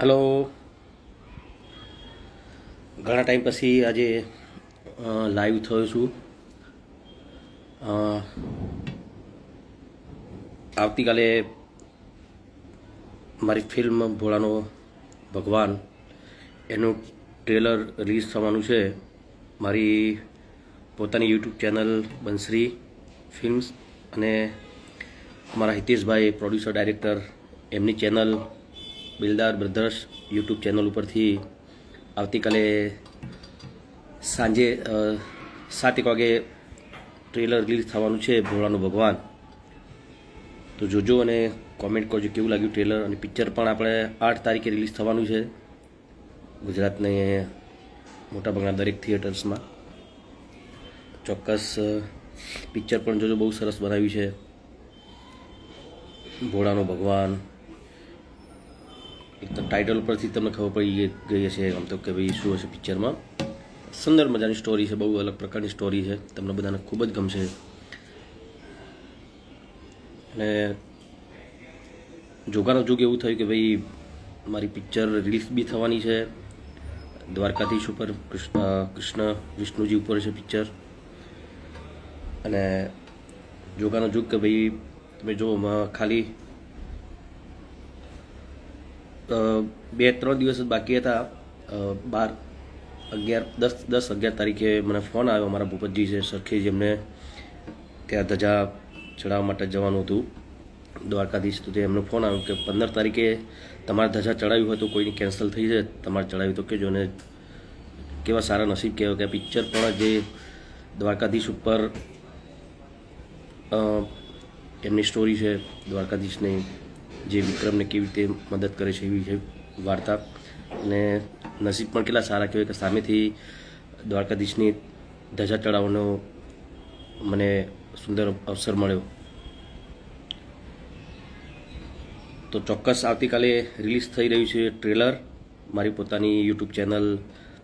Hello. ઘણા time પછી આજે લાઈવ થયો છું. આવતીકાલે મારી ફિલ્મ ભોળાનો ભગવાન, એનું ટ્રેલર રિલીઝ થવાનું છે. મારી પોતાની યુટ્યુબ ચેનલ બંસરી ફિલ્મ્સ અને અમારા હિતેશભાઈ પ્રોડ્યુસર ડાયરેક્ટર એમની channel Bildar brothers YouTube channel ઉપરથી આવતીકાલે સાંજે સાતેક વાગે ટ્રેલર રિલીઝ થવાનું છે ભોળાનું ભગવાન. તો જોજો અને કોમેન્ટ કરજો કેવું લાગ્યું ટ્રેલર અને પિક્ચર પણ આપણે આઠ તારીખે રિલીઝ થવાનું છે ગુજરાતને મોટાભાગના દરેક થિયેટર્સમાં. ચોક્કસ પિક્ચર પણ જોજો, બહુ સરસ બનાવ્યું છે. ભોળાનો ભગવાન. એક તો ટાઇટલ પરથી તમને ખબર પડી ગઈ હશે આમ તો કે ભાઈ શું હશે પિક્ચરમાં સુંદર મજાની સ્ટોરી છે, બહુ અલગ પ્રકારની સ્ટોરી છે. તમને બધાને ખૂબ જ ગમશે. અને જોગાનો જોગ એવું થયું કે ભાઈ મારી પિક્ચર રિલીઝ બી થવાની છે. દ્વારકાધીશ ઉપર કૃષ્ણ કૃષ્ણ વિષ્ણુજી ઉપર છે પિક્ચર અને જોગાનો જોગ કે ભાઈ તમે જો ખાલી બે ત્રણ દિવસ બાકી હતા. બાર, અગિયાર, દસ દસ, અગિયાર તારીખે મને ફોન આવ્યો મારા ભૂપતજી છે સરખેજ એમને ત્યાં ધજા ચડાવવા માટે જવાનું હતું. દ્વારકાધીશ તો એમનો ફોન આવ્યો કે પંદર તારીખે તમારે ધજા ચડાવ્યું હોય તો કોઈની કેન્સલ થઈ જાય. તમારે ચડાવ્યું તો કહેજો ને કેવા સારા નસીબ કહેવાય કે પિક્ચર પણ જે દ્વારકાધીશ ઉપર એમની સ્ટોરી છે, દ્વારકાધીશની જે વિક્રમને કેવી રીતે મદદ કરે છે એવી છે વાર્તા. અને નસીબ પણ કેટલા સારા કહેવાય કે સામેથી દ્વારકાધીશની ધજા ચડાવવાનો મને સુંદર અવસર મળ્યો. તો ચોક્કસ આવતીકાલે રિલીઝ થઈ રહ્યું છે ટ્રેલર. મારી પોતાની યુટ્યુબ ચેનલ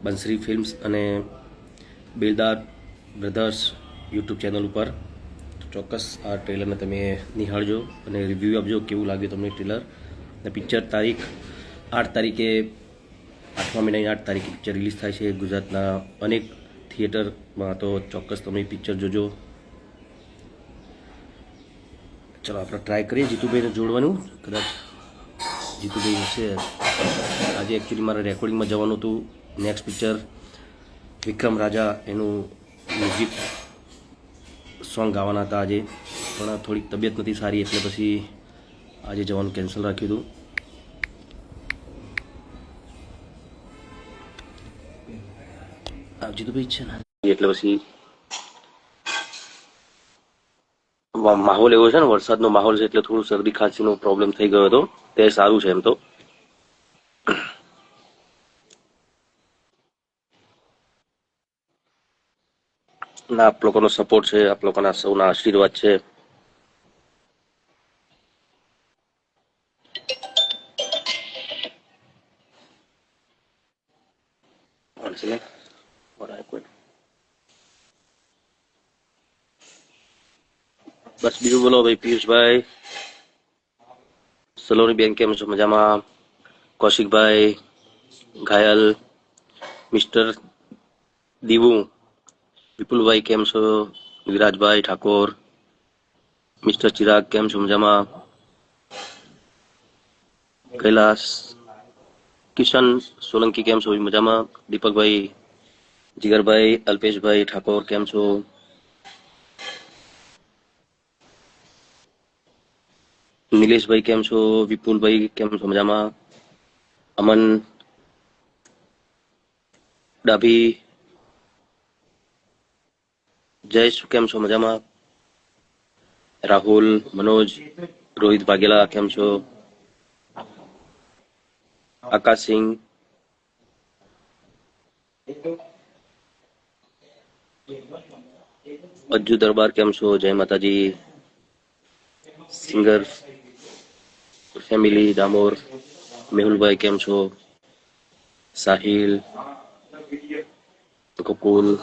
બંસરી ફિલ્મ્સ અને બેલદાર બ્રધર્સ યુટ્યુબ ચેનલ ઉપર. ચોક્કસ આ ટ્રેલરને તમે નિહાળજો અને રિવ્યૂ આપજો કેવું લાગ્યું તમને ટ્રેલર અને પિક્ચર તારીખ આઠ તારીખે, આઠમા મહિનાની આઠ તારીખે પિક્ચર રિલીઝ થાય છે ગુજરાતના અનેક થિયેટરમાં તો ચોક્કસ તમે પિક્ચર જોજો. ચલો, આપણે ટ્રાય કરીએ જીતુભાઈને જોડવાનું. કદાચ જીતુભાઈ હશે. આજે એકચ્યુઅલી મારે રેકોર્ડિંગમાં જવાનું હતું. નેક્સ્ટ પિક્ચર વિક્રમ રાજા એનું મ્યુઝિક સોંગ ગાવાના હતા આજે. પણ થોડીક તબિયત નથી સારી, એટલે પછી આજે જવાનું કેન્સલ રાખ્યું હતું. આ જીતુભાઈ જ છે ને. એટલે પછી માહોલ એવો છે ને, વરસાદનો માહોલ છે, એટલે થોડું શરદી ખાંસીનો પ્રોબ્લેમ થઈ ગયો હતો. તે સારું છે એમ તો. ના આપ લોકોનો સપોર્ટ છે આપ લોકોના સૌના આશીર્વાદ છે One second. What I quit. બસ બીજું બોલો ભાઈ પિયુષભાઈ સલોની બેન કેમ છો મજામાં કૌશિકભાઈ ઘાયલ મિસ્ટર દીવું વિપુલભાઈ, કેમ છો? વિરાજભાઈ ઠાકોર. મિસ્ટર ચિરાગ, કેમ છો? મજામાં? કૈલાસ. કિશન સોલંકી, કેમ છો? મજામાં? દીપકભાઈ, જીગરભાઈ, અલ્પેશભાઈ ઠાકોર, કેમ છો? નિલેશભાઈ, કેમ છો? વિપુલભાઈ, કેમ છો? મજામાં? અમન. ડાભી. જયેશ કેમ છો મજામાં? રાહુલ, મનોજ, રોહિત વાઘેલા કેમ છો? આકાશ સિંહ. અજ્જુ દરબાર, કેમ છો? જય માતાજી. સિંગર, ફેમિલી દામોર મેહુલભાઈ, કેમ છો? સાહિલ કપૂલ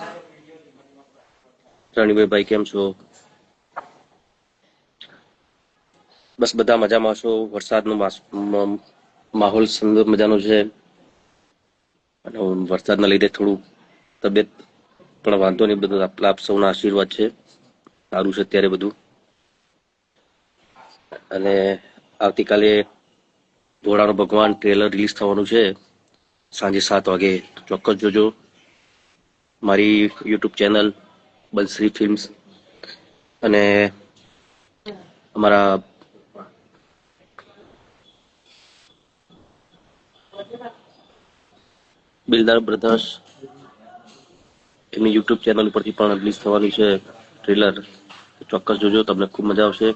રણવીરભાઈ કેમ છો? બસ બધા મજામાં છો. વરસાદનો માહોલ સુંદર મજાનો છે. અને વરસાદના લીધે થોડું તબિયત પણ વાંધો નહીં, બધું આપ સૌના આશીર્વાદ છે. સારું છે અત્યારે બધું. અને આવતીકાલે ધોળાનો ભગવાન ટ્રેલર રિલીઝ થવાનું છે. સાંજે સાત વાગે. ચોક્કસ જોજો. મારી યુટ્યુબ ચેનલ બલશ્રી ફિલ્મ્સ અને અમારા બિલદાર બ્રધર્સ એમની યુટ્યુબ ચેનલ ઉપરથી પણ રિલીઝ થવાની છે ટ્રેલર ચોક્કસ જોજો, તમને ખૂબ મજા આવશે.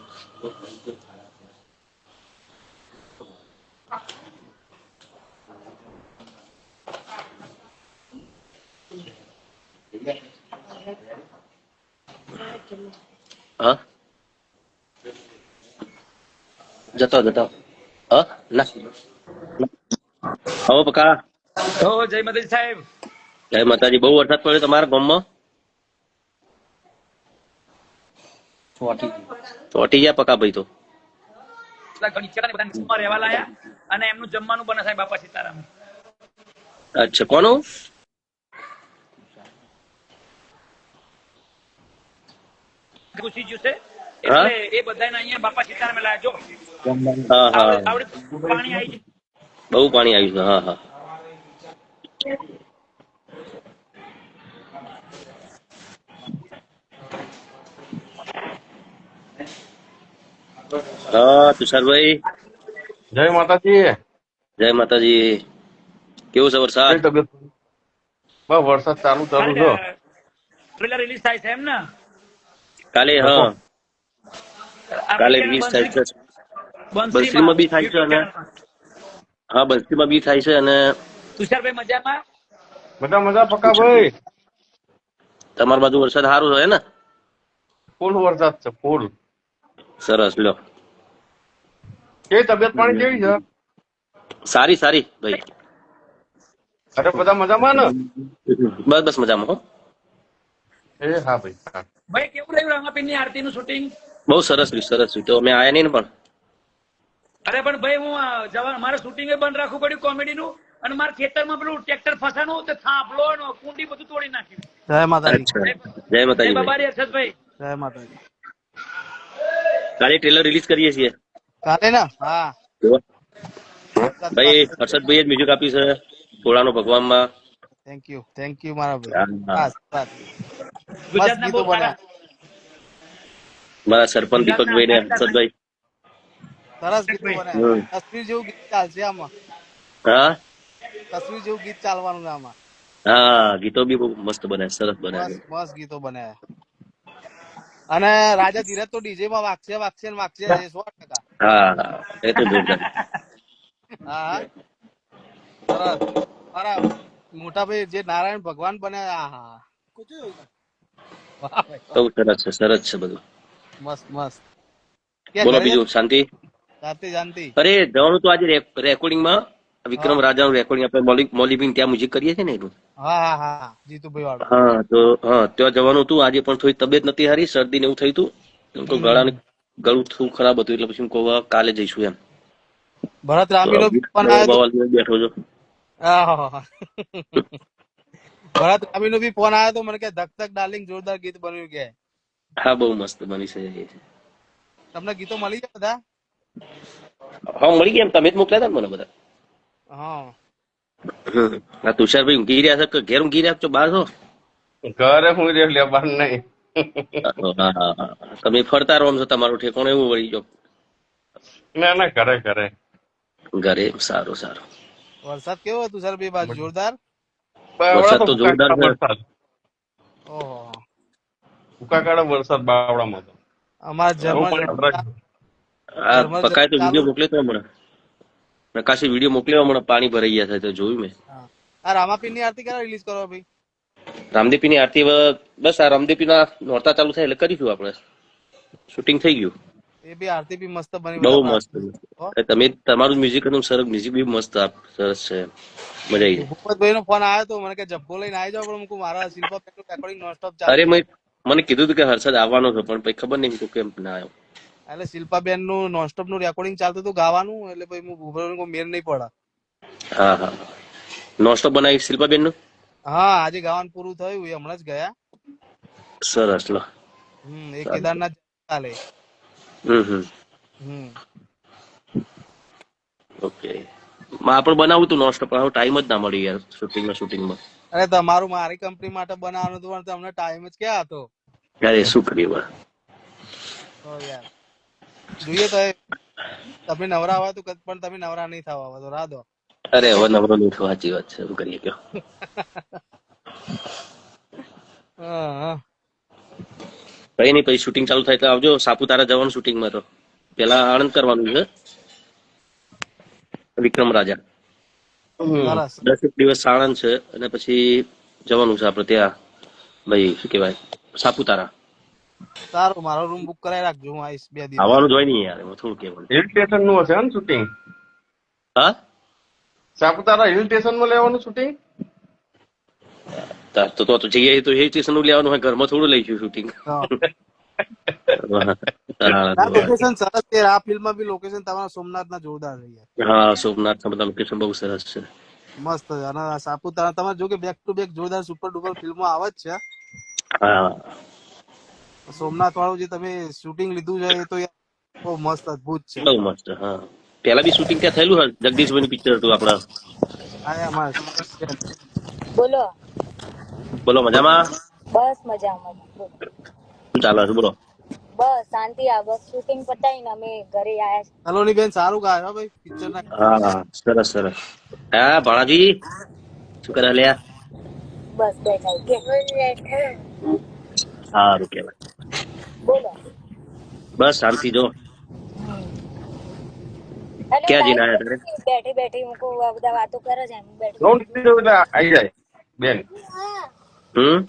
હા જતો જતો હા ના હો પકા હો જય માતાજી સાહેબ જય માતાજી બહુ વરસાદ પડ્યો તમારા ગામમાં ચોટી ગયા પકા ભાઈ તો રહેવા લાયા અને એમનું જમવાનું બને સાહેબ બાપા સીતારામ અચ્છા કોનું ઘૂસી ગયું છે હા? એટલે એ બધાને અહીંયા બાપા સીતારામ લાયા જો. હા હા. આવડે આવડે પાણી આવી ગયું. બહુ પાણી આવ્યું છે હા હા. હા તુષારભાઈ. જય માતાજી. જય માતાજી. કેવું છે વરસાદ? કઈ તબિયત બસ વરસાદ ચાલુ ચાલુ છો ટ્રેલર રિલીઝ થાય છે એમ ને. કાલે હા. કાલે ત્યાં થાય છે. બંસરીમાં બી થાય છે અને હા બંસીમાં બી થાય છે અને તુષારભાઈ મજામાં? બધા મજા પક્કા ભાઈ? તમારી બાજુ વરસાદ સારો છે ને? ફૂલ વરસાદ છે ફૂલ. સરસ લ્યો. એ તબિયત પાણી કેવી છે? સારી સારી ભાઈ. અરે બધા મજામાં ને? બસ બસ મજામાં હો. એ હા ભાઈ કેવું રહ્યું રામાપીરની આરતીનું શૂટિંગ બહુ સરસ રહ્યું સરસ રહ્યું. તો અમે આયા નહીં ને પણ? અરે પણ ભાઈ હું જવા મારે શૂટિંગ બંધ રાખવું પડ્યું કોમેડી નું. અને મારા ખેતરમાં પેલું ટ્રેક્ટર ફસાનું તે થાંભલો ને કુંડી બધું તોડી નાખ્યું. જય માતાજી. જય માતાજી ભાઈ. બાબારી હર્ષદભાઈ જય માતાજી. કાલે ટ્રેલર રિલીઝ કરીએ છીએ. કાલે ના? હા. ભાઈ જ મ્યુઝિક આપ્યું છે ઘોડાનો ભગવાનમાં. થેન્ક યુ થેન્ક યુ મારા ભાઈ. બસ બસ. ગીતો બન્યા મારા સરપંચ દીપકભાઈ ને હર્ષદભાઈ. સરસ ગીતો. બન્યા તસવીર જેવું ગીત ચાલશે આમાં. હા? તસવીર જેવું ગીત ચાલવાનું આમાં. હા ગીતો બી બહુ મસ્ત બને સરસ બને મસ્ત ગીતો બને અને રાજા ધીરજ તો ડીજે માં વાગશે વાગશે ને વાગશે સો ટકા. હા એ તો જોરદાર. હા સરસ મારા મોટા ભાઈ જે નારાયણ ભગવાન બન્યા આ હા. વાહ બહુ સરસ છે સરસ છે બધું. મસ્ત મસ્ત. બોલો બીજું શાંતિ? શાંતિ શાંતિ. અરે જવાનું તો આજે રેકોર્ડિંગમાં વિક્રમ રાજાનું રેકોર્ડિંગ આપણે મોલી મોલીબીન ત્યાં મ્યુઝિક કરીએ છીએ ને એનું હા હા હા હા. જીતુભાઈ વાળો હા તો હા ત્યાં જવાનું હતું. આજે પણ થોડી તબિયત નથી હારી શરદી ને એવું થયું હતું. એમ તો ગળા ગળું થોડું ખરાબ હતું એટલે પછી હું કહું કાલે જઈશું એમ. ભરત જોડે બેઠો છો. આહાહા. કામી નો બી ફોન આવ્યો તો મને કે ધક ધક ડાર્લિંગ જોરદાર ગીત બન્યું કે. હા બહુ મસ્ત બની છે તમને ગીતો મળી ગયા બધા? હા મળી ગયા તમે જ મોકલ્યા હતા મને બધા? હા. હમ. આ તુષારભાઈ ઊંઘી રહ્યા છે કે ઘેર ઊંઘી રહ્યા છો? બહાર છો? ઘરે હું રહ્યો લે બાર નહીં. તમે ફરતા રહો છો તમારું ઠેકાણું એવું વળી જો ના ના ઘરે ઘરે. ઘરે સારું સારું. વરસાદ કેવો હતો સર બે બાજુ? જોરદાર? વરસાદ તો જોરદાર છે. વરસાદ. ઓહો. ભૂકા વરસાદ બાવળામાં હતો. અમાર જર્મન આ પકાય તો વિડિયો મોકલ્યો તો હમણાં. પ્રકાશી વિડિયો મોકલ્યો હમણાં પાણી ભરાઈ ગયા છે તો જોયું મેં. આ રામાપીરની આરતી ક્યારે રિલીઝ કરો ભાઈ. રામદેપી ની આરતી બસ આ રામદેપી ના નોરતા ચાલુ થાય એટલે કરીશું આપણે. શૂટિંગ થઈ ગયું. એ બી આરતી બી મસ્ત બની બહુ મસ્ત. તમે તમારું મ્યુઝિક હતું સરસ મ્યુઝિક બી મસ્ત સરસ છે. મજા આવી ભૂપતભાઈ નો ફોન આવ્યો તો મને કે જબ્બો લઈને આવી જાવ પણ મૂકું મારા શિલ્પા પેલું રેકોર્ડિંગ નોન સ્ટોપ અરે મેં મને કીધું હતું કે હર્ષદ આવવાનો છે પણ પછી ખબર નહીં કે કેમ ના આવ્યો. એટલે શિલ્પાબેનનું નોનસ્ટોપનું રેકોર્ડિંગ ચાલતું હતું ગાવાનું એટલે પછી હું ભૂપેન્દ્ર મેર નહીં પડે. હા હા. નોસ્ટોપ બનાવી શિલ્પાબેનનું હા આજે ગાવાનું પૂરું થયું એ હમણાં જ ગયા. સરસ લો. હમ એ કેદારનાથ ચાલે. હમમાં હમ. ઓકે. આપણે નોસ્ટ પણ હવે ટાઈમ જ ના મળી યાર શૂટિંગમાં શૂટિંગમાં. અરે તમારું મારી કંપની માટે બનાવવાનું હતું પણ તમને ટાઈમ જ ક્યાં હતો? યાર શું કરીએ? તો યાર જોઈએ તો તમે નવરા આવા તો પણ તમે નવરા નહીં થવા હવે તો રાહ દો. અરે હવે નવરો નહીં થવા સાચી વાત છે શું કરીએ કયો હા, હા. કઈ નહીં પછી શૂટિંગ ચાલુ થાય એટલે આવજો. સાપુતારા જવાનું શૂટિંગમાં તો પેલા આણંદ કરવાનું છે. વિક્રમ રાજા. દસ એક દિવસ આણંદ છે અને પછી જવાનું છે આપણે ત્યાં. ભાઈ શું કહેવાય? સાપુતારા. સારું મારો રૂમ બુક કરાવી રાખજો. હું આવીશ બે દિવસ. આવવાનું જોઈ હોય નહીં યાર એમાં થોડું કહેવાનું. હિલ સ્ટેશનનું હશે ને શૂટિંગ હા? સાપુતારા હિલ સ્ટેશનમાં લેવાનું શૂટિંગ તા- તો જઈએ તો હિલ સ્ટેશનનું લેવાનું હોય ઘરમાં થોડું લઈશું શૂટિંગ લોકેશન સરસ છે. આ ફિલ્મમાં બી લોકેશન તમારા સોમનાથ ના જોરદાર છે હા સોમનાથ બધા લોકેશન બહુ સરસ છે. મસ્ત છે. અને સાપુતારા તમે જો કે બેક ટુ બેક જોરદાર સુપર ડુપર ફિલ્મો આવે જ છે હા. સોમનાથ વાળું જે તમે શૂટિંગ લીધું છે એ તો યાર બહુ મસ્ત અદભુત છે. બહુ મસ્ત હા. પેલા બી શૂટિંગ ત્યાં થયેલું જગદીશભાઈ પિક્ચર હતું આપડા બોલો. બોલો મજામાં? બસ મજામાં. શું ચાલે છે? બોલો. બસ શાંતિ આ બસ શૂટિંગ પતાવીને અમે ઘરે આયા છે. સલોની બેન સારું ગાય હો ભાઈ પિક્ચર ના. હા સરસ સરસ. હા ભાણાજી શું કરે લ્યા? બસ બેઠા કે સારું કેવાય બોલો. બસ શાંતિ જો. ક્યાં જઈને આયા તમે? બેઠી બેઠી હું આ બધા વાતો કરે છે એમ બેઠી. બેન. હમ?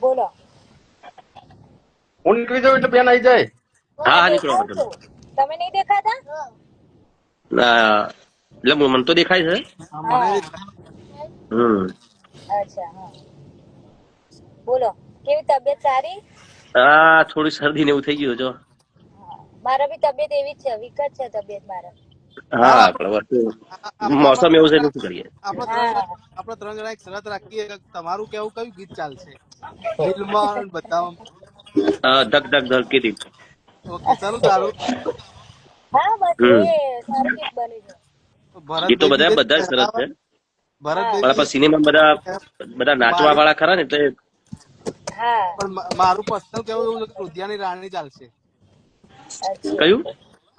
બોલો. હું નીકળી જાઉં એટલે બેન આવી જાય. હા હા નીકળો દેખાવ તમે નહીં દેખાતા? ના, એટલે મને તો દેખાય છે. હમ. અચ્છા હા. બોલો કેવી તબિયત સારી હા થોડી શરદી ને એવું થઈ ગયું જો. મારા બી તબિયત એવી જ છે વિકટ છે તબિયત મારા. હા પણ મોસમ એવું છે એટલે શું કરીએ. આપણે ત્રણ જણા આપણે ત્રણ જણા એક શરત રાખીએ કે તમારું કેવું કયું ગીત ચાલશે? ફિલ્મમાં અને ધક ધક ધડકી દી ઓકે ચાલો ચાલુ હા બસ એ સારું ગીત બની છે. ભરત ગીતો બધા બધા જ સરસ છે. ભરત પણ સિનેમા બધા બધા નાચવા વાળા ખરા ને એટલે પણ મારું પર્સનલ કેવું એવું રુધિયાની રાણી ચાલશે. કયું?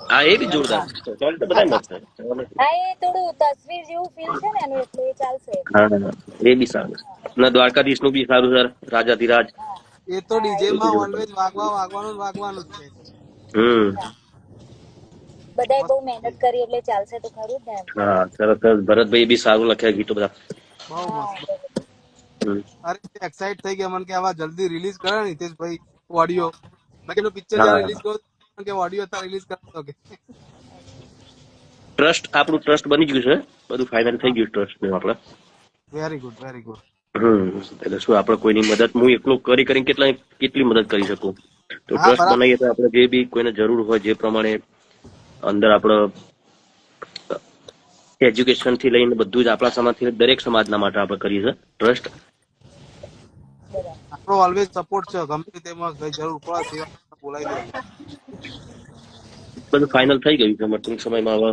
હા એ બી જોરદાર છે. સોંગ તો બધા મસ્ત. છે હા એ થોડું તસવીર જેવું ફીલ છે ને એનું એટલે એ ચાલશે. હા એ બી સારું ના દ્વારકાધીશનું બી સારું સર. રાજાધિરાજ એ તો ડીજે માં ઓલવેઝ વાગવા વાગવાનું વાગવાનું જ છે. હમ. બધાય બહુ મહેનત કરી એટલે ચાલશે તો ખરું ને હા સરસ સરસ. ભરતભાઈ બી સારું લખ્યા ગીતો બધા. બહુ મસ્ત. અરે એક્સાઇટ થઈ ગયા. મને કે આવા જલ્દી રિલીઝ કરે ને ભાઈ ઓડિયો મેં કીધું પિક્ચર. રિલીઝ કર્યું કે ઓડિયો તો રિલીઝ કરતો કે. ટ્રસ્ટ આપણું ટ્રસ્ટ બની ગયું છે. બધું ફાઇનલ થઈ ગયું ટ્રસ્ટનું આપણે. વેરી ગુડ વેરી ગુડ એટલે શું આપણે કોઈની મદદ હું એકલો કરી કરીને કેટલા કેટલી મદદ કરી શકું? તો ટ્રસ્ટ બનાવીએ તો આપણે જે બી કોઈને જરૂર હોય જે પ્રમાણે અંદર આપણે એજ્યુકેશનથી લઈને બધું જ આપણા સમાજથી દરેક સમાજના માટે આપણે કરીએ છે ટ્રસ્ટ આપણો ઓલવેઝ સપોર્ટ છે. ગમે તેમાં જરૂર પડે બોલાવી બધું ફાઇનલ થઈ ગયું છે અમારે ટૂંક સમયમાં હવે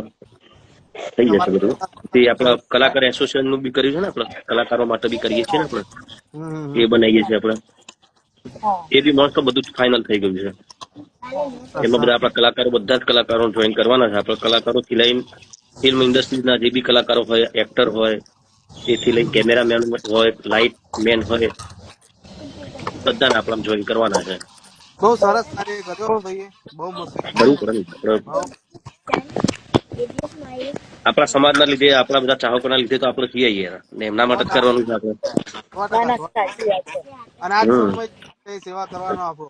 થઈ જશે બધું. તે આપણા કલાકાર એસોસિએશનનું બી કર્યું છે ને આપણે કલાકારો માટે બી કરીએ છીએ ને આપણે એ બનાવીએ છીએ આપણે. એ બી મસ્ત બધું ફાઇનલ થઈ ગયું છે. એમાં બધા આપણા કલાકારો બધા જ કલાકારો જોઈન કરવાના છે. આપણા કલાકારો થી લઈને ફિલ્મ ઇન્ડસ્ટ્રીના જે બી કલાકારો હોય એક્ટર હોય એથી લઈને કેમેરામેન હોય લાઇટ મેન હોય બધાને આપણે જોઈન કરવાના છે. બહુ સરસ કાર્ય કર્યો ભાઈએ બહુ મસ્ત. ને આપણે સમાજના લીધે આપણા બધા ચાહકોના લીધે તો આપણે છીએ યાર. ને એમના માટે જ કરવાનું છે આપણે. ના ના સેવા કરવાનો આપણો.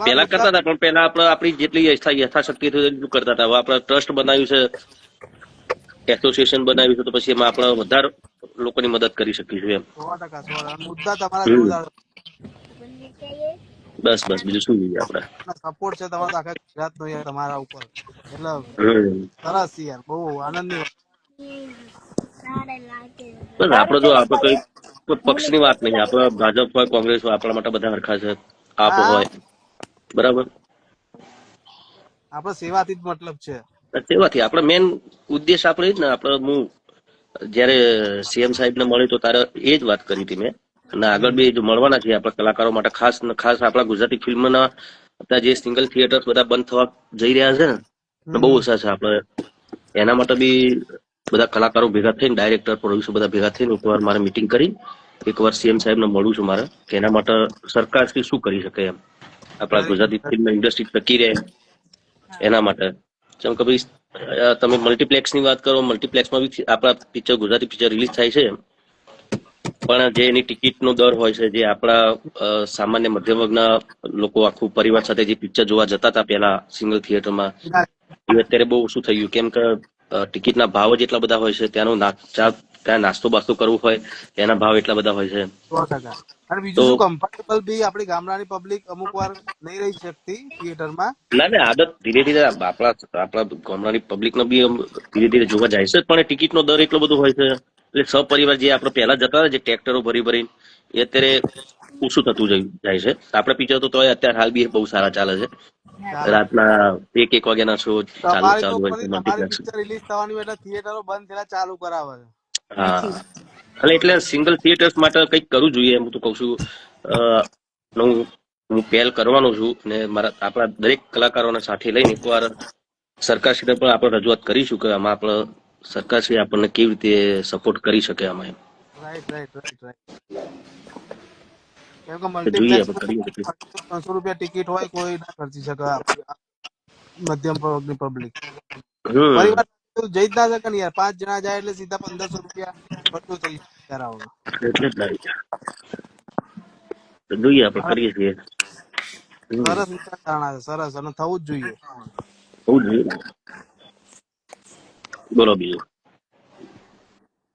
પેલા કરતા હતા પણ પેલા આપણે આપણી જેટલી યથા- યથાશક્તિ એટલું કરતા હતા. હવે આપણે ટ્રસ્ટ બનાવ્યું છે એસોસિએશન બનાવ્યું છે તો પછી એમાં આપણે વધારે લોકોની મદદ કરી શકીશું એમ. મુદ્દા તમારા બસ બસ બીજું શું જોઈએ આપણે? સપોર્ટ છે તમારો આખા ગુજરાત નો યાર તમારા ઉપર. એટલે સરસ યાર બહુ આનંદની વાત. બસ આપડે જો આપડે કઈ કોઈ પક્ષની વાત નહીં. આપડે ભાજપ હોય કોંગ્રેસ હોય આપણા માટે બધા હરખા છે. આપ હોય. બરાબર? આપણે સેવાથી જ મતલબ છે. સેવાથી. આપણે મેન ઉદ્દેશ આપણે જ ને. આપણે હું જયારે સીએમ સાહેબ ને મળ્યો તો તારે એ જ વાત કરી હતી મેં. અને આગળ બી મળવાના છે આપણા કલાકારો માટે ખાસ ખાસ આપણા ગુજરાતી ફિલ્મના અત્યારે જે સિંગલ થિયેટર્સ બધા બંધ થવા જઈ રહ્યા છે ને ને બહુ ઓછા છે આપણે. એના માટે બી બધા કલાકારો ભેગા થઈને ડાયરેક્ટર પ્રોડ્યુસર બધા ભેગા થઈને એકવાર મારે મિટિંગ કરી. એકવાર સીએમ સાહેબને મળું છું મારે કે એના માટે સરકાર શું કરી શકે એમ? આપણા ગુજરાતી ફિલ્મ ઇન્ડસ્ટ્રી ટકી રહે. એના માટે. જેમ કે ભાઈ તમે મલ્ટીપ્લેક્સની વાત કરો મલ્ટીપ્લેક્સમાં બી આપણા પિક્ચર ગુજરાતી પિક્ચર રિલીઝ થાય છે પણ જે એની ટિકિટનો દર હોય છે જે આપણા સામાન્ય મધ્યમ વર્ગના લોકો આખું પરિવાર સાથે જે પિક્ચર જોવા જતા હતા પહેલા સિંગલ થિયેટરમાં એ અત્યારે બહુ ઓછું થઈ ગયું કેમ કે ટિકિટ ટિકિટના ભાવ જ એટલા બધા હોય છે ત્યાંનો ત્યાં નાસ્તો બાસ્તો કરવું હોય એના ભાવ એટલા બધા હોય છે. અને બીજું શું કમ્ફર્ટેબલ બી આપણી ગામડાની પબ્લિક અમુક વાર નહીં રહી શકતી થિયેટરમાં ના ના આદત ધીરે ધીરે આપણા આપણા ગામડાની પબ્લિક નો બી ધીરે ધીરે જોવા જાય છે પણ ટિકિટ નો દર એટલો બધો હોય છે. એટલે સપરિવાર જે આપણે પહેલા જતા હતા જે ટ્રેક્ટરો ભરી ભરીને એ અત્યારે ઓછું થતું જાય છે. આપણે પિક્ચર તો તોય અત્યારે હાલ બી બહુ સારા ચાલે છે. રાતના એક એક વાગ્યાના શો ચાલુ ચાલુ હોય છે રિલીઝ થવાની એટલે થિયેટરો બંધ થયેલા ચાલુ કરાવે છે. હા. એટલે એટલે સિંગલ થિયેટર્સ માટે કંઈક કરવું જોઈએ હું તો કઉ છું. હું હું પહેલ કરવાનો છું ને મારા આપણા દરેક કલાકારોને સાથે લઈને એકવાર સરકારશ્રીને પણ આપણે રજૂઆત કરીશું કે આમાં આપણે સરકારશ્રી આપણને કેવી રીતે સપોર્ટ કરી શકે આમાં એમ? રાઈટ રાઈટ રાઈટ રાઈટ કેમ કે મલ્ટીપ્લેક્સ આપણે કરીએ તો ત્રણસો રૂપિયા ટિકિટ હોય કોઈ ના ખર્ચી શકે મધ્યમ વર્ગની પબ્લિક પરિવાર જઈ જ ના શકે ને યાર. પાંચ જણા જાય એટલે સીધા પંદરસો રૂપિયા ખર્ચો થઈ જાય એટલે જ લાગે જોઈએ આપણે કરીએ છીએ. સરસ વિચારધારણા છે સરસ. અને થવું જ જોઈએ. થવું જોઈએ. બોલો બીજું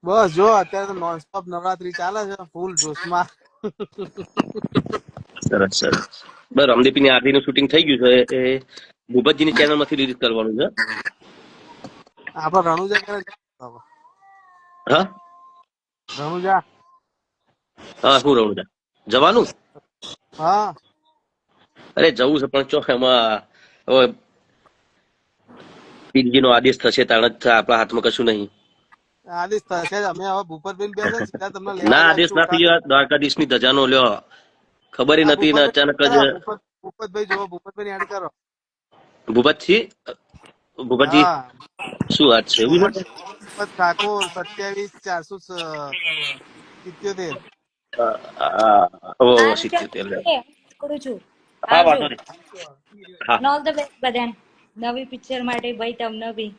બસ જો અત્યારે તો નોનસ્ટોપ નવરાત્રી ચાલે છે ફૂલ જોશમાં. સરસ સરસ. બસ રામદીપની આરતીનું શૂટિંગ થઈ ગયું છે એ ભૂપતજીની ચેનલમાંથી રિલીઝ કરવાનું છે. આપડે રણુજા કરે? હા? રણુજા? હા શું રણુજા? જવાનું? હા. અરે જવું છે પણ ચો એમાં હવે નો આદેશ થશે તાણ જ. આપણા હાથમાં કશું નહીં. આદેશ થશે અમે હવે ભૂપતબેન બેસે સીધા તમને ના આદેશ ના થઈ દ્વારકાધીશની ધજાનો લ્યો. ખબર નથી ને અચાનક જ ભૂપતભાઈ જો ભૂપતભાઈ એડ કરો. ભૂપતજી? ભૂપતજી શું વાત છે? એવું ભૂપત ઠાકોર સત્યાવીસ ચારસો સિત્યોતેર. સિત્યોતેર કરું છું હા વાંધો નહીં. હા. ઓલ ધ બેસ્ટ બધાને. નવી પિક્ચર માટે ભાઈ તમને બી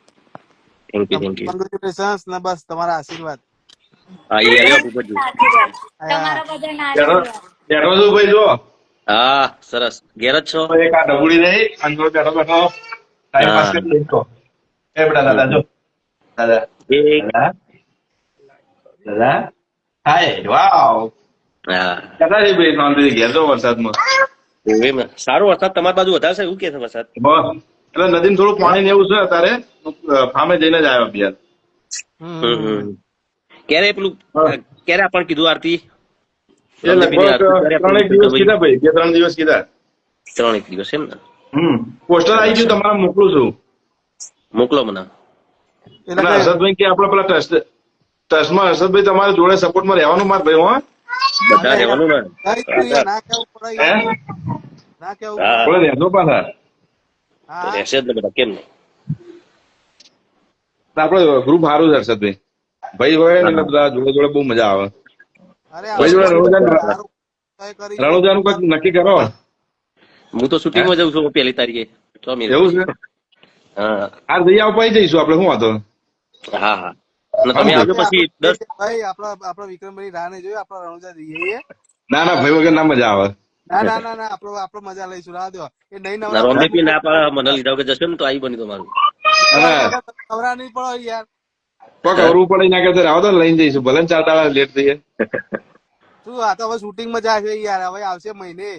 thank you thank you congratulations ને બસ તમારા આશીર્વાદ. હા એ આવ્યો ભૂપતજી. તમારા બધા ના આશીર્વાદ બેઠો છું ભાઈ જો હા સરસ. ઘેર જ છો? એક આ ડબુડી રહી અને જો બેઠો બેઠો ટાઈમ પાસ હા. કરી લઈશ તો એ બેટા દાદા જો. દાદા દાદા હાય વાવ. હા. ભાઈ શાંતિથી ઘેર જો વરસાદમાં? સારો વરસાદ તમારી બાજુ વધારે છે એવું કે છે વરસાદ? બસ. એટલે નદીમાં થોડું પાણી ને એવું છે અત્યારે ફામે જઈને જ આવ્યો બિયાર. ક્યારે પેલું ક્યારે આપણને કીધું આરતી? ત્રણ દિવસ કીધા? ભાઈ બે ત્રણ દિવસ કીધા. ત્રણેક દિવસ એમ ને? હમ. પોસ્ટર આવી ગયું તમારા મોકલું છું. મોકલો મને. એટલે કે હર્ષદભાઈ કે આપડે પેલા ટ્રસ્ટ ટ્રસ્ટમાં હર્ષદભાઈ તમારે જોડે સપોર્ટમાં રહેવાનું માર ભાઈ હો. બધા રહેવાનું ને ના કેવું પડે. ના કેવું પડે. રહેજો પાછા. હા રહેશે જ ને બધા કેમ નહીં આપડે ગ્રુપ સારું છે હર્ષદભાઈ. ભાઈ હોય ને બધા જોડે જોડે બહુ મજા આવે. અરે ભાઈ જોડે રણુજા કરી. નક્કી કરો. હું તો શૂટિંગમાં જઉં છું પહેલી તારીખે એવું છે? હા. આ જઈ આપાઈ જઈશું આપણે શું વાંધો? હા હા. તમે આવજો પછી દસ ભાઈ આપડા આપડા વિક્રમભાઈ રાહ ને જોયું આપડા રણુજા જઈએ. ના ના ભાઈ વગર ના મજા આવે. ના ના ના ના આપડે આપડે મજા લઈશું. રાહ દો એ નહીં ના નવરા રોમદીપી ના પાડે મને લીધા વગર જશે ને તો આવી બની તમારું નવરા નહીં પડો યાર. કોક અવરું પડી ના કે આવો તો લઈને જઈશું. ભલે ચાર દાડા લેટ થઈએ શું આ તો હવે શૂટિંગમાં જાય યાર. હવે આવશે મહિને.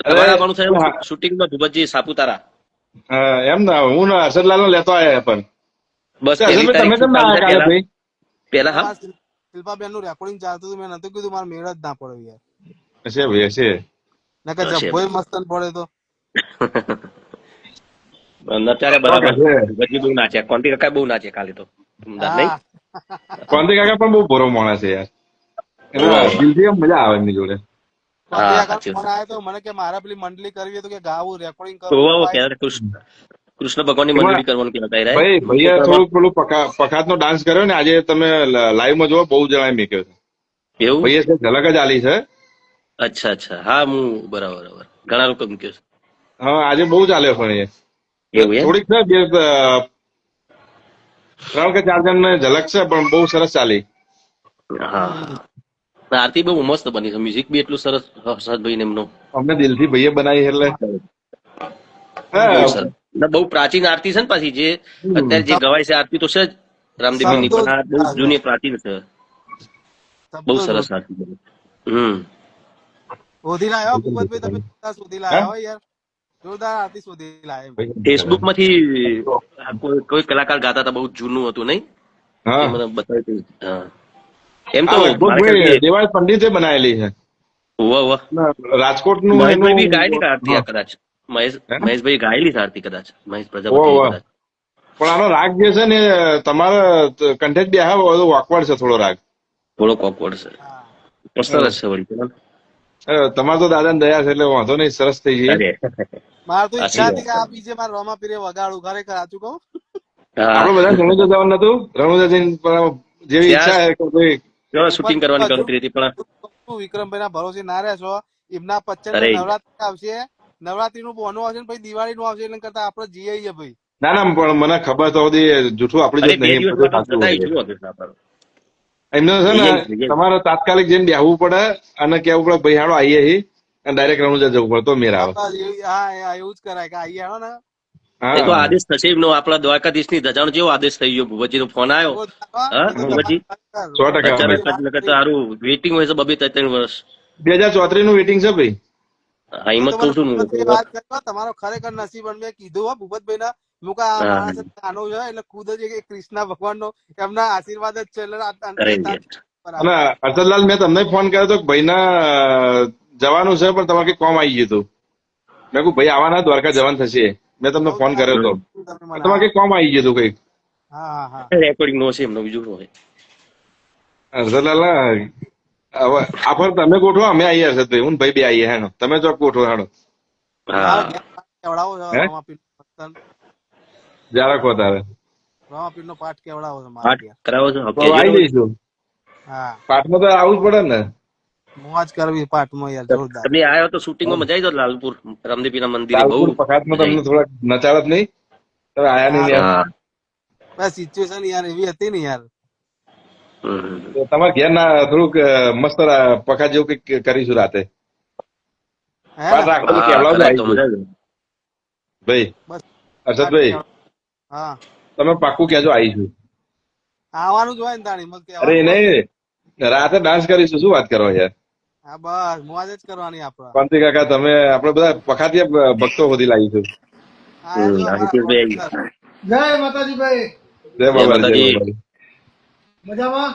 તમારે આવવાનું છે હા. ભૂપતજી સાપુતારા. હા, એમ ના હું ને હર્ષદલાલ લેતો આયા પણ. બસ તમે કેમ ના આયા ભાઈ? પહેલા હા? શિલ્પાબેનનું રેકોર્ડિંગ ચાલતું હતું મેં નતું કીધું મારે મેળ જ ના પડ્યો યાર. હશે ભાઈ હશે. નકર જબ્બોય મસ્તન પડે તો. અત્યારે બરાબર બહુ નાચ્યા કોન્ટી કાકા બહુ નાચે કાલે તો. ક્રાંતિ કાકા પણ બહુ ભરો માણસ છે યાર. દિલથી મજા આવે એમની જોડે. મને કે મારે પેલી મંડળી કરવી તો કે ગાવું રેકોર્ડિંગ કૃષ્ણ કૃષ્ણ ભગવાનની મંડળી કરવાનું કહેતા રહ્યા. ભાઈ ભૈયા થોડું પેલું પખાત નો ડાન્સ કર્યો ને આજે તમે લાઈવમાં જોવો બહુ જણાએ મેક્યો છે. એવું? ભૈયા છે ઝલક જ આલી છે. અચ્છા અચ્છા. હા હું બરાબર બરાબર. ઘણા લોકો મૂક્યો છે. હા આજે બહુ ચાલ્યો પણ એ થોડીક છે બે ત્રણ કે ચાર જણ ઝલક છે પણ બહુ સરસ ચાલી. હા. આરતી બહુ મસ્ત બની છે. મ્યુઝિક બી એટલું સરસ હર્ષદભાઈ ને એમનું. અમને દિલથી ભાઈએ બનાવી એટલે. બહુ પ્રાચીન આરતી છે ને પાછી જે અત્યારે જે ગવાય છે આરતી તો છે જ. રામદેવની પણ આ બહુ જૂની પ્રાચીન છે. બહુ સરસ આરતી બની હમ. શોધી લાયો? ભૂપતભાઈ તમે જોરદાર શોધી લાયા હોય યાર. જોરદાર આરતી શોધી લાયા ફેસબુકમાંથી આ કોઈ કોઈ કલાકાર ગાતા હતા બહુ જૂનું હતું નહીં? હા. મને બતાવી. એમ તો દેવાજ પંડિતે બનાવેલી છે. વાહ વાહ. રાજકોટનું મહેશભાઈ ગાયેલી આરતી કદાચ? મહેશ મહેશભાઈ ગાયેલી છે આરતી કદાચ? મહેશ પ્રજાપતિ પણ આનો રાગ જે છે ને તમારો કન્ટેન્ટ બી હા વાકવાડ છે થોડો રાગ. થોડો કોકવર્ડ છે. હા. છે વળી તમારે તો દાદા દયા છે એટલે વાંધો નહીં સરસ થઈ જઈએ મારે તો ઈચ્છા હતી કે આ બીજે મારે રોમા પીરે વગાડું ખરેખર સાચું કહું? આપણે બધા રણુજા જવાનું નતું રણુજા જઈને જેવી ઈચ્છા છે કે શૂટિંગ કરવાની ગણતરી હતી પણ તું વિક્રમભાઈ ના ભરોસે ના છો એમના પચ્ચન નવરાત્રી આવશે નવરાત્રી નું બોનું આવશે પછી દિવાળી નું આવશે એટલે કરતા આપડે જઈએ ભાઈ. ના ના પણ મને ખબર તો જૂઠું આપડે જ નહીં એમને છે ને તમારે તાત્કાલિક જેમ બેહવું પડે અને કેવું પડે ભાઈ હાડો આઈએ હી. અને ડાયરેક્ટ રણુજા જવું પડે તો મેર આવે. હા એવું જ કરાય કે આઈએ હેડો ને. એ તો આદેશ થશે એમનો આપણા દ્વારકાધીશની ધજાણ જેવો આદેશ થઈ ગયો. ભુવજી નો ફોન આવ્યો. હા, ભૂપતજી? સો ટકા. સારું વેઇટિંગ હોય છે બબે ત્રણ વર્ષ. બે હજાર ચોત્રીસનું વેટિંગ છે ભાઈ. હા એમ જ કહું છું તમારો ખરેખર નસીબ મેં કીધું હો ભૂપતભાઈ ના હું કે માણસ નાનો છે એટલે ખુદ જ એક કૃષ્ણ ભગવાન નો એમના આશીર્વાદ જ છે એટલે હર્ષદલાલ મેં તમને ફોન કર્યો તો કે ભાઈના જવાનું છે પણ તમારે કોમ આવી ગયું હતું. મેં કહું ભાઈ આવવાના દ્વારકા જવાનું થશે. મેં તમને ફોન કર્યો હતો તમારે કંઈક કોમ આવી ગયું હતું કંઈક હા હા હા. રેકોર્ડિંગ નો છે એમનો બીજું હોય. હવે આફર તમે ગોઠવો અમે આવીએ હર્ષદભાઈ હું ભાઈ બે આવીએ હેનો તમે ચોક ગોઠવો હેનો હા. છે હે? રામાપીર નો પાઠ કેવડાવો છો મારા પાઠ કરાવો છો? તો આવી જઈશું. હા. પાઠમાં તો આવવું જ પડે ને. મોજ કરવી પાઠમાં યાર જોરદાર. તમે આવ્યો તો શૂટિંગમાં મજા આવી જાય લાલપુર રામદેવીના મંદિરે બહુ. પખાતમાં તમને થોડા નચાડત નહીં. તમે આયા નહીં યાર. બસ સિચ્યુએશન યાર એવી હતી ને યાર. તમારે ઘેર ના થોડુંક મસ્ત પખા પખાત જેવું કંઈક કરીશું રાતે. તો તો આવી ભાઈ બસ. હર્ષદભાઈ હા. તમે પાક્કું કેજો આવીશું આવવાનું જ હોય ને તાણી મત અરે નહીં રાતે ડાન્સ કરીશું શું વાત કરો યાર? હા બસ મોજ જ કરવાની આપણે. પંતી કાકા તમે આપણે બધા પખાતીય ભક્તો સુધી પ્રોડ્યુસર. જય માતાજી ભાઈ જય માતાજી. મજામાં?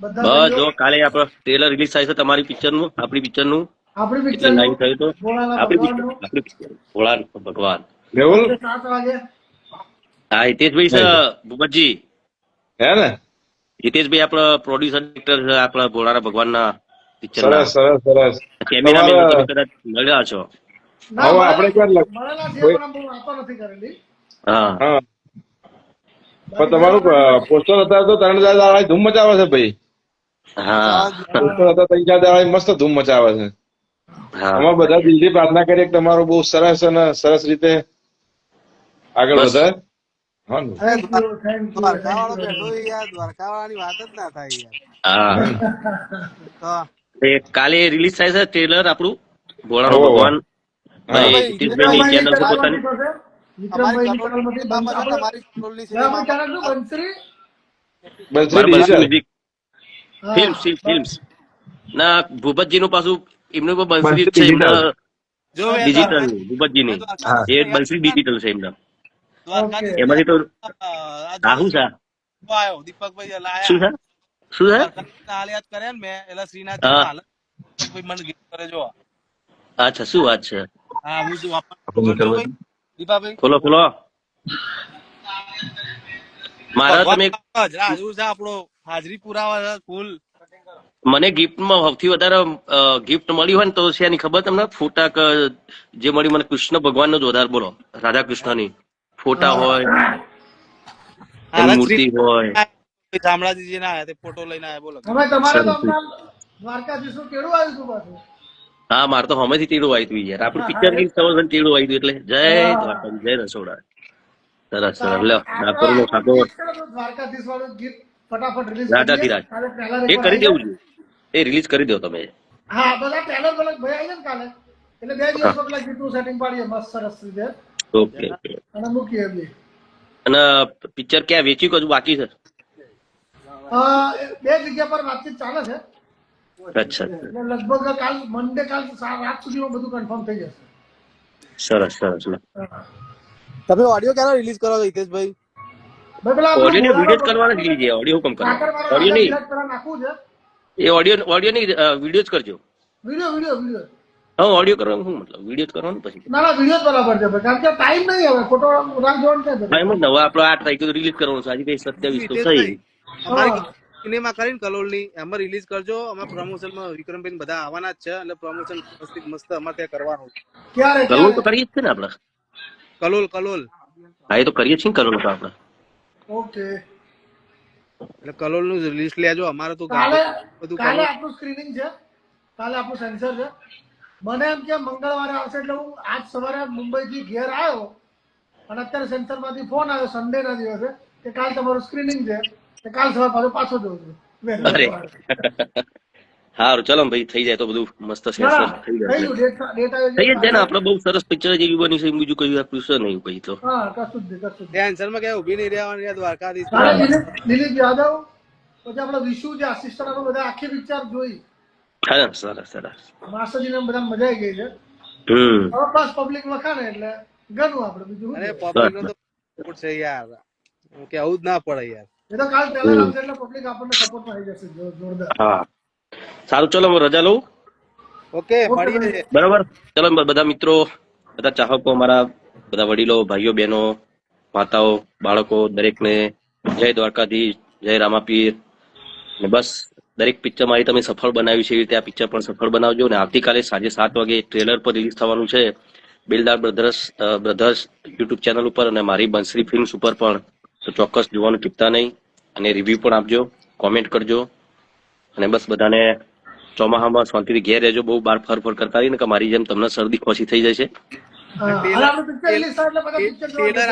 બસ જો કાલે આપડે ટ્રેલર રિલીઝ થાય છે તમારી પિક્ચરનું આપણી પિક્ચરનું. આપણી પિક્ચર લાઈવ થયું તો. આપણી પિક્ચર આપણી ભોળા ભગવાન. મેહુલ? સાત વાગે. હા હિતેશભાઈ છે ભૂપતજી. હે ને? હિતેશભાઈ આપણા પ્રોડ્યુસર ડિરેક્ટર છે આપણા ભોળારા ભગવાનના પિક્ચર સરસ સરસ સરસ. કેમેરામેન તમે કદાચ મળ્યા છો. હવે આપણે ક્યાં લગ- છે પણ આમ વાતો નથી કરેલી. હા. હા. પણ તમારું પોસ્ટર હતા તો ત્રણ હજાર દાડા ધૂમ મચાવે છે ભાઈ. હા. પોસ્ટર હતા ત્રણ ચાર દાડા મસ્ત ધૂમ મચાવે છે. હા. અમે બધા દિલથી પ્રાર્થના કરીએ કે તમારું બહુ સરસ અને સરસ રીતે આગળ બસ. વધે હા ને? Thank you, thank you, Dwarka વાળો thank you. બેઠો યાર. દ્વારકા વાત જ ના થાય યાર. તો કાલે રિલીઝ થાય છે ટ્રેલર આપણું. ભોળાનો. ભગવાન. હિતેશભાઈની ચેનલ છે પોતાની. સિનેમામાં છે, એમનું ડિજિટલ બંસરી ડિજિટલ છે એમના. દ્વારકાધીશ એમાંથી તો આ આ આવ્યો દીપકભાઈ શું સર શું સર હાલ યાદ કર્યા ને મેં એટલે શ્રીનાથ હાલ. મને ગીત કરે જો અચ્છા શું વાત છે? હા હું શું વાપરતો દીપાભાઈ. ખોલો ખોલો. મારા તમે રાજુ છે આપણો હાજરી પુરાવા ફૂલ. મને ગિફ્ટમાં સૌથી વધારે ગિફ્ટ મળી હોય ને તો છે એની ખબર તમને? ફોટા જે મળી મને કૃષ્ણ ભગવાન નો જ વધારે બોલો રાધા કૃષ્ણની ફોટા હોય મૂર્તિ હોય. શામળાજી ના આયા તે ફોટો લઈને આયા બોલો. તમે તમારે તો. હમણાં કેળું આવ્યું હતું પાછું? હા મારે તો હમેથી તીડું આવ્યું હતું યાર. આપણું પિક્ચર કિંગ છે તીડું આવ્યું એટલે. જય દ્વારકા જય રસોડા. સરસ સરસ. લ્યો ડાકોર નો ખાતો દ્વારકાધીશ વાળું ગીત ફટાફટ રિલીઝ રાજાધિરાજ. એ કરી દેવું જોઈએ એ રિલીઝ કરી દો તમે. હા બધા ટ્રેલર પેલા ભાઈ આવી ને કાલે. એટલે બે દિવસ પેલા ગીતનું સેટિંગ પાડીએ. મસ્ત સરસ રીતે. ઓકે. અને પિક્ચર ક્યાં વેચ્યું કે બાકી છે? બે જગ્યા પર વાતચીત ચાલે છે. અચ્છા લગભગ કાલ મંડે કાલ રાત સુધીમાં બધું કન્ફર્મ થઈ જશે. સરસ સરસ તમે ઓડિયો ક્યારે રિલીઝ કરો હિતેશભાઈ? ઓડિયો ની વીડિયો કરવાના જ લીધી ઓડિયો હુકમ વાળા ઓડિયો નહીં એ ઓડિયો ઓડિયો નહીં વીડિયો જ કરજો. વીડિયો વીડિયો વીડિયો હા ઓડિયો કરવાનું શું મતલબ? વીડિયો જ કરવાનું પછી? ના ના વીડિયો જ બરાબર છે કારણ કે ટાઈમ નહીં હવે. ફોટો રાખ જોવાનું છે ટાઈમ જ નવા આપણો આ ટ્રાય રિલીઝ કરવાનું છે. આજે કઈ સત્યાવીસ તો થઈ. સિનેમા કરીને કલોલની એમાં રિલીઝ કરજો. અમારા પ્રમોશનમાં વિક્રમભાઈ બધા આવવાના જ છે. એટલે પ્રમોશન મસ્ત મસ્ત અમારે ત્યાં કરવાનું ક્યારે? કલોલ તો કરીએ જ છે ને આપણે? કલોલ કલોલ. હા એ તો કરીએ જ છીએ ને કલોલ તો આપણે. ઓકે. એટલે કલોલનું લિસ્ટ લેજો. અમારે તો કાલે બધું કાલે આપણું સ્ક્રીનિંગ છે. કાલે આપણું સેન્સર છે. મને એમ કે મંગળવારે આવશે એટલે હું આજ સવારે મુંબઈ થી ઘેર આવ્યો અને અત્યારે સેન્સરમાંથી ફોન આવ્યો સન્ડે ના દિવસે કે કાલ તમારું સ્ક્રીનિંગ છે કે કાલ સવારે પાછો પાછો જવું છું. હારું સારું ચલો ભાઈ થઈ જાય તો બધું મસ્ત છે થઈ જાય. ને આપણે બહુ સરસ પિક્ચર જેવી બની છે બીજું કઈ આપ્યું છે નહીં કઈ તો. હા કશું જ કશું કે ઊભી નહીં રહેવાની દ્વારકાધીશ. દિલીપ યાદવ પછી આપડે વિશુ જે આસિસ્ટન્ટ આપણે બધા આખી પિક્ચર જોઈ. હા સરસ સરસ. માસ્ટરજીને બધા મજા આવી ગઈ છે. હમ. બસ પબ્લિક વખાણે એટલે ગણું આપણે બીજું અરે પબ્લિક નો તો છે યાર. કે આવું જ ના પડે યાર. એ તો કાલ ટ્રેલર આવશે એટલે પબ્લિક આપણને સપોર્ટમાં આવી જશે જોરદાર. હા. સારું ચલો હું રજા લઉં. ઓકે મળીએ. બરાબર? ચલો બધા મિત્રો બધા ચાહકો અમારા બધા વડીલો ભાઈઓ બહેનો માતાઓ બાળકો દરેકને જય દ્વારકાધીશ જય રામાપીર. ને બસ દરેક પિક્ચર મારી તમે સફળ બનાવી છે એવી રીતે આ પિક્ચર પણ સફળ બનાવજો. અને આવતીકાલે સાંજે સાત વાગે ટ્રેલર પર રિલીઝ થવાનું છે Bildar brothers brothers YouTube channel ઉપર અને મારી બંસરી ફિલ્મ્સ ઉપર પણ. તો ચોક્કસ જોવાનું ચૂકતા નહીં અને રિવ્યુ પણ આપજો કોમેન્ટ કરજો. અને બસ બધાને ચોમાહામાં શાંતિથી ઘેર રહેજો બહુ બહાર ફર ફર કરતા રહીને કે મારી જેમ તમને શરદી ખોસી થઈ જશે. અને આપણે ટેલર.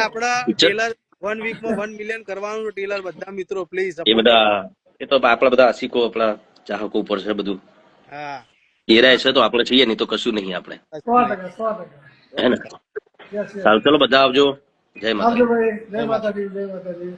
ટેલર વન વીકમાં વન મિલિયન કરવાનું ટેલર બધા મિત્રો પ્લીઝ એ બધા એ તો આપણા બધા આશિકો આપણા ચાહકો ઉપર છે બધું. હા. એ રહે છે તો આપણે છીએ નહીં તો કશું નહીં આપણે. હે ને. સારું ચલો બધા આવજો. જય માતા જય માતાજી જય માતાજી.